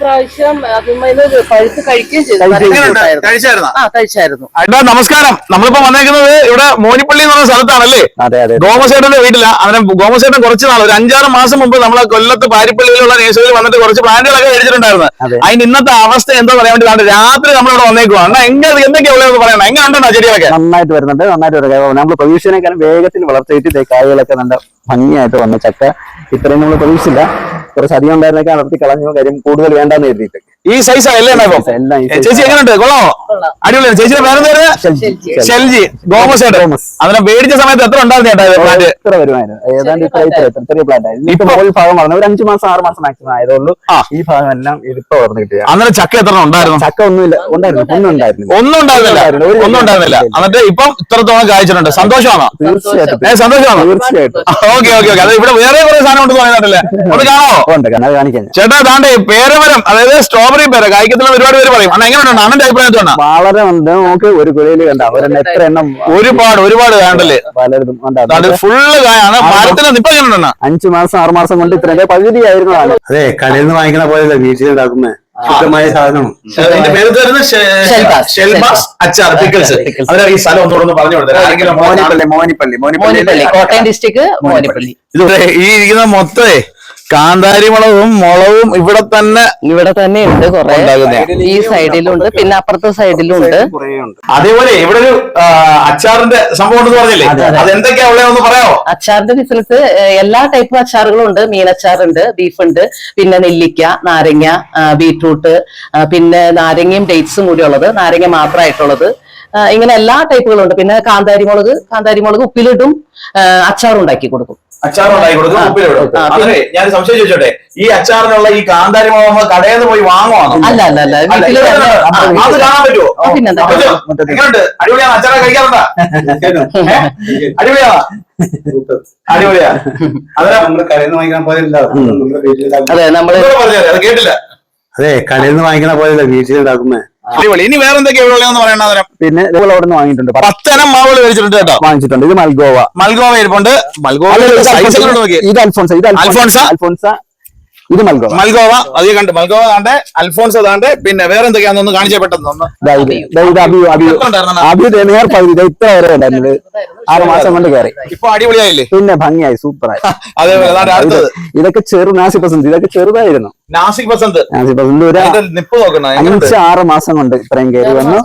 പ്രാവശ്യം പഴുത്ത് കഴിക്കുകയും ചെയ്തു? ആ കഴിച്ചായിരുന്നു. നമസ്കാരം. നമ്മളിപ്പോ വന്നേക്കുന്നത് ഇവിടെ മോനിപ്പള്ളി എന്ന് പറഞ്ഞ സ്ഥലത്താണല്ലേ? അതെ അതെ ഗോമസേട്ടന്റെ വീട്ടില. അവനെ ഗോമസേട്ടൻ കുറച്ച് നാൾ ഒരു അഞ്ചാറ് മാസം മുമ്പ് നമ്മളെ കൊല്ലത്ത് പാരിപ്പള്ളിയിലുള്ള നേഴ്സറിയിൽ വന്നിട്ട് കുറച്ച് പ്ലാന്റുകളൊക്കെ കഴിച്ചിട്ടുണ്ടായിരുന്നു അതെ. അതിന് ഇന്നത്തെ അവസ്ഥ എന്താ പറയാൻ വേണ്ടി രാത്രി നമ്മളിവിടെ വന്നേക്കുവാ. എന്നാ എങ്ങനെ എന്തൊക്കെയാ ഉള്ളത് പറയണം? എങ്ങനെ ഉണ്ടോ ചെടികളൊക്കെ? നന്നായിട്ട് വരുന്നുണ്ട് നന്നായിട്ട് വരുന്നത് നമ്മൾ പ്രതീക്ഷനേക്കാളും വേഗത്തിൽ വളർത്തിയിട്ട് കായകളൊക്കെ നല്ല ഭംഗിയായിട്ട് വന്ന ചക്ക ഇത്രയും നമ്മൾ പ്രതീക്ഷിച്ചില്ല. കുറച്ച് അധികം ഉണ്ടായിരുന്നൊക്കെ അടർത്തി കളഞ്ഞു കാര്യം കൂടുതൽ വേണ്ടാന്ന് കരുതിയിട്ട്. ഈ സൈസ് അല്ലേ ഇപ്പം? ഏ, ചേച്ചി എങ്ങനെയുണ്ട്? കൊള്ളാമോ? അടിപൊളി അടിപൊളിയാണ്. ചേച്ചിയുടെ പേരെന്താ ഷെൽജി. ഷെൽജി. ഗോമസേട്ടൻ ഗോമസ്. അതിനെ മേടിച്ച സമയത്ത് എത്ര ഉണ്ടായിരുന്നു ചേട്ടാ പ്ലാന്റ് ഇത്ര വരുമായിരുന്നു? ഇപ്പൊ അഞ്ചു മാസം ആറ് മാസം മാക്സിമം ആയതുള്ളൂ. ഈ ഭാഗം എല്ലാം ഇതിപ്പോ വളർന്നു കിട്ടിയ. അന്നേരം ചക്ക എത്ര ഉണ്ടായിരുന്നു? ചക്ക ഒന്നുമില്ല. ഉണ്ടായിരുന്നു. ഒന്നും ഉണ്ടായിരുന്നില്ല. ഒന്നും ഉണ്ടായിരുന്നില്ല. ഒന്നും ഉണ്ടായിരുന്നില്ല. എന്നിട്ട് ഇപ്പൊ ഇത്രത്തോളം കാഴ്ചയുണ്ട് സന്തോഷമാണോ? തീർച്ചയായിട്ടും. സന്തോഷമാണോ? തീർച്ചയായിട്ടും. Okay okay okay. അത് ഇവിടെ വേറെ കുറെ സാധനം ഉണ്ട് പറയുന്നുണ്ടല്ലേ ഒന്ന് കാണാമോ? ഉണ്ട് കാണിക്കാൻ ചേട്ടാ താണ്ടേ പേരമരം അതായത് സ്ട്രോബെറി പേര. കായ്ക്കത്തുള്ള ഒരുപാട് പേര് പറയും. അണ്ണ എങ്ങനെയുണ്ട് അണ്ണന്റെ അഭിപ്രായം എന്താണ് വളരെ ഉണ്ട്. നമുക്ക് ഒരു കുലയിൽ കണ്ട? അവരെന്നെ എത്ര എണ്ണം ഒരുപാട് ഒരുപാട് കണ്ടല്ലേ പലരും അത് ഫുള്ള് കായാണ് മരത്തിന് അഞ്ചു മാസം ആറു മാസം കൊണ്ട് ഇത്ര പകുതി ആയിരുന്നു അതെ കടയിൽ നിന്ന് വാങ്ങിക്കുന്ന പോലെ വീട്ടിലുണ്ടാക്കുന്ന ശുദ്ധമായ സാധനമാണ് ഇതിന്റെ പേര് തരുന്നത് ഷെൽബാസ്. ഷെൽബാസ്. അച്ചാർ പിക്കിൾസ് ഈ സ്ഥലം ഒന്നുകൂടെ പറഞ്ഞു കൊടുത്തത് ആരെങ്കിലും മോനിപ്പള്ളി മോനിപ്പള്ളി മോനിപ്പള്ളി. കോട്ടയം ഡിസ്ട്രിക്ട് മോനിപ്പള്ളി. ഇത് ഈ ഇരിക്കുന്ന മൊത്തേ കാന്താരി മുളകും മുളകും ഇവിടെ തന്നെ ഇവിടെ തന്നെ ഉണ്ട് കുറെ. ഈ സൈഡിലുണ്ട് പിന്നെ അപ്പുറത്തെ സൈഡിലുണ്ട്. കുറേ ഉണ്ട്. അതേപോലെ ഇവിടെ ഒരു അച്ചാറിന്റെ സംഭവം ഉണ്ടെന്ന് പറഞ്ഞില്ലേ? അത് എന്തൊക്കെയാ പറയാമോ? അച്ചാറിന്റെ ബിസിനസ് എല്ലാ ടൈപ്പ് അച്ചാറുകളും ഉണ്ട്. മീനച്ചാറുണ്ട് ബീഫ് ഉണ്ട് പിന്നെ നെല്ലിക്ക നാരങ്ങ ബീറ്റ്റൂട്ട് ബീട്രൂട്ട് പിന്നെ നാരങ്ങയും ഡേറ്റ്സും കൂടി ഉള്ളത്. നാരങ്ങ മാത്രമായിട്ടുള്ളത് ഇങ്ങനെ എല്ലാ ടൈപ്പുകളും ഉണ്ട്. പിന്നെ കാന്താരി മുളക് കാന്താരി മുളക് ഉപ്പിലിടും ആ, അച്ചാറും ഉണ്ടാക്കി കൊടുക്കും. അച്ചാർ ഉണ്ടാക്കി കൊടുക്കും ഉപ്പിലിടും. അതെ ഞാൻ ഒരു സംശയം ചോദിച്ചോട്ടെ? ഈ അച്ചാറിനുള്ള ഈ കാന്താരി മുളക് കടയിൽ നിന്ന് പോയി വാങ്ങുവാണോ? അല്ല അല്ല അല്ല. അത് കാണാൻ പറ്റുമോ? ആ, പിന്നെന്താ? പറ്റുമോ? എങ്ങനെയുണ്ട് അടിപൊളിയാണ്? അച്ചാറൊക്കെ കഴിക്കാറുണ്ടാ? ഏ? അടിപൊളിയാ. അതെ നമ്മൾ കടയിൽ നിന്ന് വാങ്ങിക്കാൻ നമ്മൾ അത് കേട്ടില്ല. അതെ കടയിൽ നിന്ന് വാങ്ങിക്കണ പോലെ വീട്ടിലുണ്ടാക്കുന്ന അടിപൊളി. ഇനി വേറെ എന്തൊക്കെയാ ഉള്ളതെന്ന് പറയണ അന്നേരം പിന്നെ ഇതുപോലെ അവിടെ നിന്ന് വാങ്ങിയിട്ടുണ്ട് പത്ത് പത്തനം മാവുകൾ കഴിച്ചിട്ടുണ്ട് കേട്ടോ. വാങ്ങിച്ചിട്ടുണ്ട്. ഇത് മൽഗോവ. മൽഗോവ ഇരിപ്പുണ്ട്. മൽഗോവ ഇത് അൽഫോൺസ. ഇത് അൽഫോൺസ? അൽഫോൻസ ഇത് മൽഗോവ. മൽഗോവ. അത് കണ്ട്. മൽഗോവ താണ്ട് അൽഫോൺസ് താണ്ട് പിന്നെ വേറെ എന്തൊക്കെയാണെന്ന് കാണിച്ചേ പെട്ടെന്ന് ഒന്ന്. നേർ പകുതി. ഇത്ര വരെ ഉണ്ടായിരുന്നത്. ആറ് മാസം കൊണ്ട് കയറി. ഇപ്പൊ അടിപൊളിയായില്ലേ? പിന്നെ ഭംഗിയായി. സൂപ്പറായി. അതേപോലെ ഇതൊക്കെ ചെറു നാസി പസന്ത് ഇതൊക്കെ ചെറുതായിരുന്നു. നാസിക് ബസന്ത്. നാസിക് ബസന്ത് ഒരു നിപ്പ് നോക്കണ? അഞ്ച് ആറ് മാസം കൊണ്ട് ഇത്രയും കയറി വന്നു.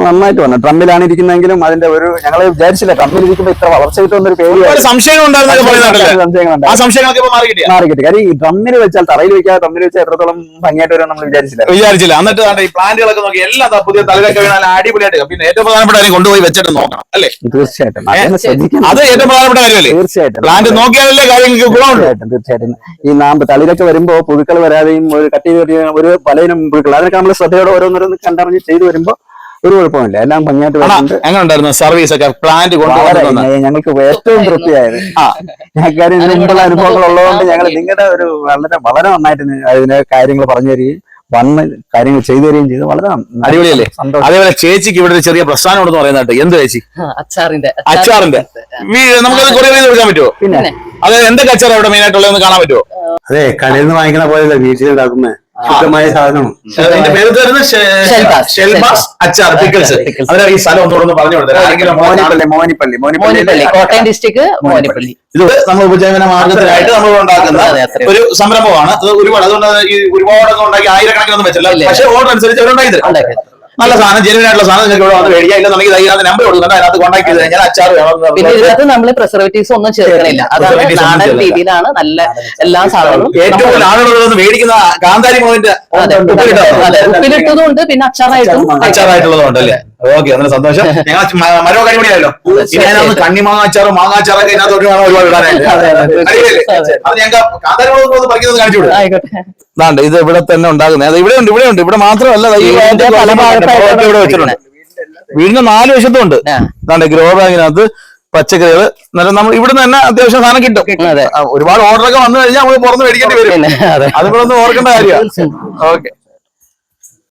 നന്നായിട്ട് വന്നു. ട്രംപിലാണ് ഇരിക്കുന്നതെങ്കിലും അതിന്റെ ഒരു ഞങ്ങൾ വിചാരിച്ചില്ല ട്രംപിൽ ഇരിക്കുമ്പോ ഇത്ര വളർച്ച കിട്ടുമെന്നൊരു ഒരു ഇപ്പൊ മാറി കിട്ടി കാര്യം ഈ ഡ്രമ്മിൽ വെച്ചാൽ തറയിൽ വെക്കാതെ ഡ്രമ്മിൽ വെച്ചാൽ എത്രത്തോളം ഭംഗിയായിട്ട് വരും നമ്മൾ വിചാരിച്ചില്ല. വിചാരിച്ചില്ല. എന്നിട്ട് ഈ പ്ലാന്റുകളൊക്കെ നോക്കി എല്ലാ പുതിയ തലയിലൊക്കെ വീണാൽ അടിപൊളിയായിട്ട് പിന്നെ ഏറ്റവും പ്രധാനപ്പെട്ട കാര്യം കൊണ്ടുപോയി വെച്ചിട്ട് നോക്കണം അല്ലേ? തീർച്ചയായിട്ടും. അത് ഏറ്റവും പ്രധാനപ്പെട്ട കാര്യമല്ലേ? തീർച്ചയായിട്ടും. പ്ലാന്റ് നോക്കിയാലല്ലേ കാര്യങ്ങൾക്ക് ഗുണമുണ്ട് തീർച്ചയായിട്ടും ഈ നാമ്പ് തളിരൊക്കെ വരുമ്പോ പുഴുക്കൾ വരാതെയും ഒരു കട്ടി കയറിയ ഒരു പലയിനും പുഴുക്കൾ അതിനൊക്കെ നമ്മൾ ശ്രദ്ധയോടെ ഓരോന്നോരോന്ന് കണ്ടറിഞ്ഞ് ചെയ്തു വരുമ്പോ ഒരു കുഴപ്പമില്ല. എല്ലാം ഭംഗിയായിട്ട് എങ്ങനെ ഉണ്ടായിരുന്നു സർവീസ് ഒക്കെ? പ്ലാന്റ് ഞങ്ങൾക്ക് ഏറ്റവും തൃപ്തിയായത്. ആ. ഞങ്ങൾക്ക് ഇതിന് മുമ്പുള്ള അനുഭവങ്ങൾ ഉള്ളതുകൊണ്ട് ഞങ്ങൾ നിങ്ങളുടെ ഒരു വളരെ വളരെ നന്നായിട്ട് അതിന്റെ അതിന് കാര്യങ്ങൾ പറഞ്ഞു തരികയും വന്ന് കാര്യങ്ങൾ ചെയ്തു തരികയും ചെയ്തു. വളരെ അടിപൊളിയല്ലേ? അതേപോലെ ചേച്ചിക്ക് ഇവിടെ ഒരു ചെറിയ പ്രസ്ഥാനം ഉണ്ടെന്ന് പറയുന്നത് എന്ത് ചേച്ചി? അച്ചാറിന്റെ അച്ചാറിന്റെ നമുക്ക് നമുക്കത് കൊറിയർ ചെയ്ത് കൊടുക്കാൻ പറ്റുമോ? പിന്നെ? അത് എന്തൊക്കെ അച്ചാർ അവിടെ മെയിൻ ആയിട്ടുള്ളത് കാണാൻ പറ്റുമോ? അതെ കടയിൽ നിന്ന് വാങ്ങിക്കണ പോലെയല്ല വീട്ടിലുണ്ടാക്കുന്ന? ശുദ്ധമായ സാധനം. അതിന്റെ പേര് തരുന്നത് ഷെൽബാസ്. ഷെൽബാസ്. അച്ചാർ പിക്കിൾസ് Pickles. ഈ സ്ഥലം ഒന്നുകൂടെ പറഞ്ഞു കൊടുത്തത്. ആരെങ്കിലും മോനിപ്പള്ളി മോനിപ്പള്ളി കോട്ടയം ഡിസ്ട്രിക്ട് മോനിപ്പള്ളി. ഇത് നമ്മൾ ഉപജീവന മാർഗത്തിനായിട്ട് നമ്മൾ ഉണ്ടാക്കുന്ന ഒരു സംരംഭമാണ്. ഒരുപാട് അതുകൊണ്ട് ഒരുപാട് ഒരുപാടൊക്കെ ഉണ്ടാക്കി ആയിരക്കണക്കിനൊന്നും വെച്ചില്ല പക്ഷെ പക്ഷേ ഓർഡർ അനുസരിച്ച് അവരുണ്ടാക്കി തരും. നല്ല സാധനം ജെനുവൻ ആയിട്ടുള്ള സാധനം നിങ്ങൾക്ക് ഇവിടെ വന്ന് മേടിക്കാം. ഇല്ലെന്നുണ്ടെങ്കിൽ അതിനകത്ത് നമ്പർ കൊടുക്കുന്നുണ്ട് അതിനകത്ത് കോൺടാക്ട് ചെയ്ത് കഴിഞ്ഞാൽ അച്ചാർ പിന്നെ ഇതിനകത്ത് നമ്മൾ പ്രിസർവേറ്റീവ്സ് ഒന്നും ചേർക്കണില്ല. അതാണ് നാടൻ രീതിയിലാണ് നല്ല എല്ലാ സാധനങ്ങളും ഏറ്റവും ആളുകൾ മേടിക്കുന്ന കാന്താരി മുളകിന്റെ ഉപ്പിലിട്ടതും. ഉണ്ട് പിന്നെ അച്ചാറായിട്ടും അച്ചാറായിട്ടുള്ളതുകൊണ്ട് അല്ലേ ഓക്കെ അതിന് സന്തോഷം. ഞങ്ങൾ മരോ മരവും കണിമണിയായല്ലോ ഇനി മാങ്ങാച്ചാറൊക്കെ ഇതിനകത്തോട്ട് വേണം ഒരുപാട് ഇടാനായിട്ട് അതെ, കാണിച്ചു വിടും ഇത് ഇവിടെ തന്നെ ഉണ്ടാകുന്നത് അത് ഇവിടെ ഉണ്ട് ഇവിടെ ഉണ്ട്. ഇവിടെ മാത്രമല്ല ഇവിടെ വെച്ചിട്ടുണ്ട്. വീടിന്റെ നാല് വശത്തും ഉണ്ട്. ഇതാണ്ട് ഗ്രോ ബാഗിനകത്ത് പച്ചക്കറികൾ എന്നാലും നമ്മൾ ഇവിടെ തന്നെ അത്യാവശ്യം സാധനം കിട്ടും. ഒരുപാട് ഓർഡർ ഒക്കെ വന്നു കഴിഞ്ഞാൽ നമ്മൾ പുറത്ത് മേടിക്കേണ്ടി വരും. പിന്നെ അതെ. അത് ഒന്ന് ഓർക്കേണ്ട കാര്യമാണ് ഓക്കെ.